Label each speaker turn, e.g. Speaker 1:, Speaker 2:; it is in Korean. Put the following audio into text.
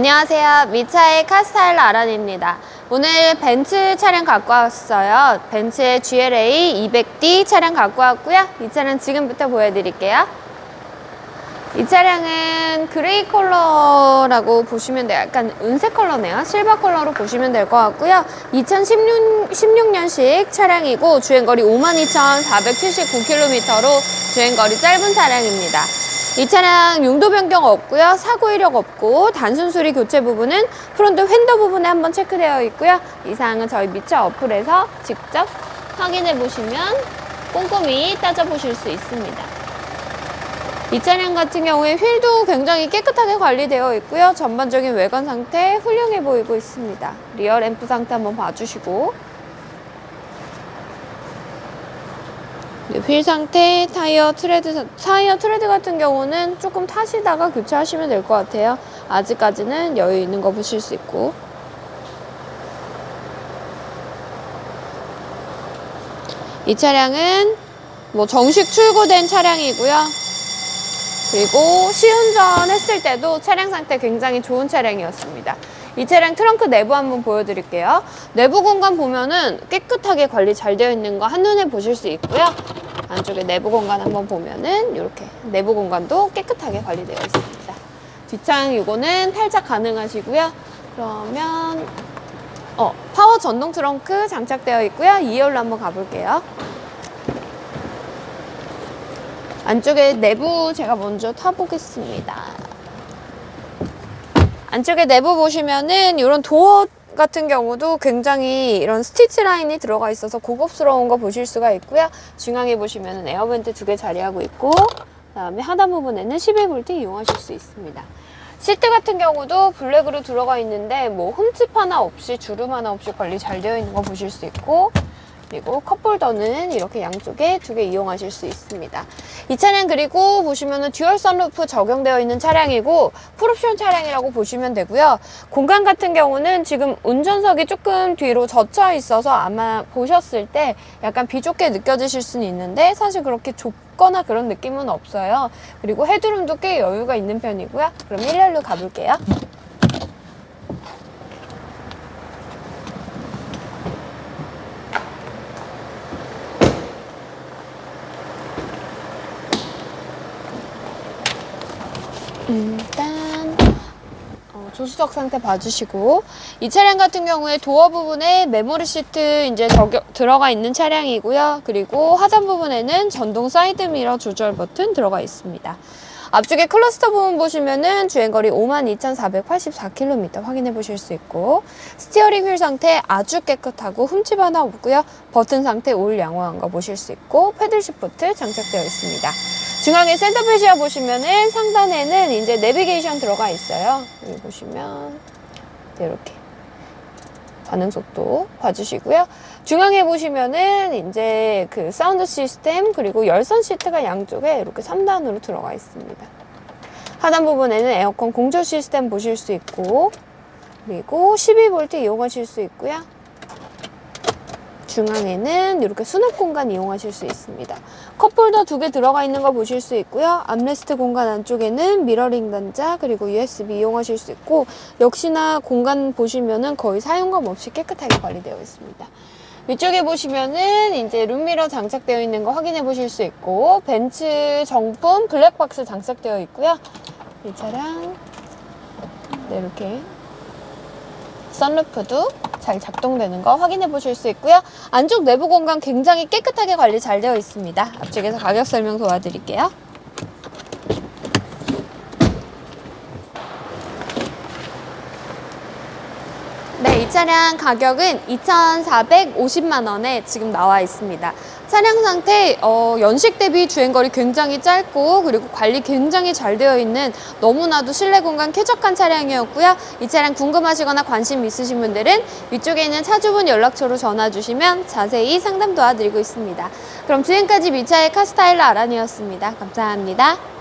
Speaker 1: 안녕하세요. 미차의 카스타일러 아란입니다. 오늘 벤츠 차량 갖고 왔어요. 벤츠의 GLA 200D 차량 갖고 왔고요. 이 차량 지금부터 보여드릴게요. 이 차량은 그레이 컬러라고 보시면 돼요. 약간 은색 컬러네요. 실버 컬러로 보시면 될 것 같고요. 2016, 16년식 차량이고 주행거리 52,479km로 주행거리 짧은 차량입니다. 이 차량 용도 변경 없고요. 사고 이력 없고 단순 수리 교체 부분은 프론트 휀더 부분에 한번 체크되어 있고요. 이 사항은 저희 미차 어플에서 직접 확인해 보시면 꼼꼼히 따져보실 수 있습니다. 이 차량 같은 경우에 휠도 굉장히 깨끗하게 관리되어 있고요. 전반적인 외관 상태 훌륭해 보이고 있습니다. 리어 램프 상태 한번 봐주시고 휠 상태, 타이어 트레드, 사- 타이어 트레드 같은 경우는 조금 타시다가 교체하시면 될 것 같아요. 아직까지는 여유 있는 거 보실 수 있고. 이 차량은 뭐 정식 출고된 차량이고요. 그리고 시운전 했을 때도 차량 상태 굉장히 좋은 차량이었습니다. 이 차량 트렁크 내부 한번 보여드릴게요. 내부 공간 보면은 깨끗하게 관리 잘 되어 있는 거 한눈에 보실 수 있고요. 안쪽에 내부 공간 한번 보면은 이렇게 내부 공간도 깨끗하게 관리되어 있습니다. 뒷창 이거는 탈착 가능하시고요. 그러면 어, 파워 전동 트렁크 장착되어 있고요. 2열로 한번 가볼게요. 안쪽에 내부 제가 먼저 타보겠습니다. 안쪽에 내부 보시면은 이런 도어 같은 경우도 굉장히 이런 스티치 라인이 들어가 있어서 고급스러운 거 보실 수가 있고요. 중앙에 보시면은 에어벤트 두 개 자리하고 있고 그다음에 하단 부분에는 12V 이용하실 수 있습니다. 시트 같은 경우도 블랙으로 들어가 있는데 뭐 흠집 하나 없이 주름 하나 없이 관리 잘 되어 있는 거 보실 수 있고 그리고 컵홀더는 이렇게 양쪽에 두 개 이용하실 수 있습니다. 이 차량 그리고 보시면은 듀얼 선루프 적용되어 있는 차량이고 풀옵션 차량이라고 보시면 되고요. 공간 같은 경우는 지금 운전석이 조금 뒤로 젖혀 있어서 아마 보셨을 때 약간 비좁게 느껴지실 수는 있는데 사실 그렇게 좁거나 그런 느낌은 없어요. 그리고 헤드룸도 꽤 여유가 있는 편이고요. 그럼 1열로 가볼게요. 일단 어, 조수석 상태 봐주시고 이 차량 같은 경우에 도어 부분에 메모리 시트 이제 적용, 들어가 있는 차량이고요. 그리고 하단 부분에는 전동 사이드 미러 조절 버튼 들어가 있습니다. 앞쪽에 클러스터 부분 보시면은 주행거리 52,484km 확인해 보실 수 있고 스티어링 휠 상태 아주 깨끗하고 흠집 하나 없고요. 버튼 상태 올 양호한 거 보실 수 있고 패들 시프트 장착되어 있습니다. 중앙에 센터페시아 보시면은 상단에는 이제 내비게이션 들어가 있어요. 여기 보시면 이렇게 반응 속도 봐주시고요. 중앙에 보시면은 이제 그 사운드 시스템 그리고 열선 시트가 양쪽에 이렇게 3단으로 들어가 있습니다. 하단 부분에는 에어컨 공조 시스템 보실 수 있고 그리고 12V 이용하실 수 있고요. 중앙에는 이렇게 수납 공간 이용하실 수 있습니다. 컵홀더 두 개 들어가 있는 거 보실 수 있고요. 암레스트 공간 안쪽에는 미러링 단자 그리고 USB 이용하실 수 있고 역시나 공간 보시면은 거의 사용감 없이 깨끗하게 관리되어 있습니다. 위쪽에 보시면은 이제 룸미러 장착되어 있는 거 확인해 보실 수 있고 벤츠 정품 블랙박스 장착되어 있고요. 이 차량 네, 이렇게 선루프도 잘 작동되는 거 확인해 보실 수 있고요. 안쪽 내부 공간 굉장히 깨끗하게 관리 잘 되어 있습니다. 앞쪽에서 가격 설명 도와드릴게요. 네, 이 차량 가격은 2,450만 원에 지금 나와 있습니다. 차량 상태 어, 연식 대비 주행거리 굉장히 짧고 그리고 관리 굉장히 잘 되어 있는 너무나도 실내 공간 쾌적한 차량이었고요. 이 차량 궁금하시거나 관심 있으신 분들은 위쪽에 있는 차주분 연락처로 전화 주시면 자세히 상담 도와드리고 있습니다. 그럼 지금까지 미차의 카스타일러 아란이었습니다. 감사합니다.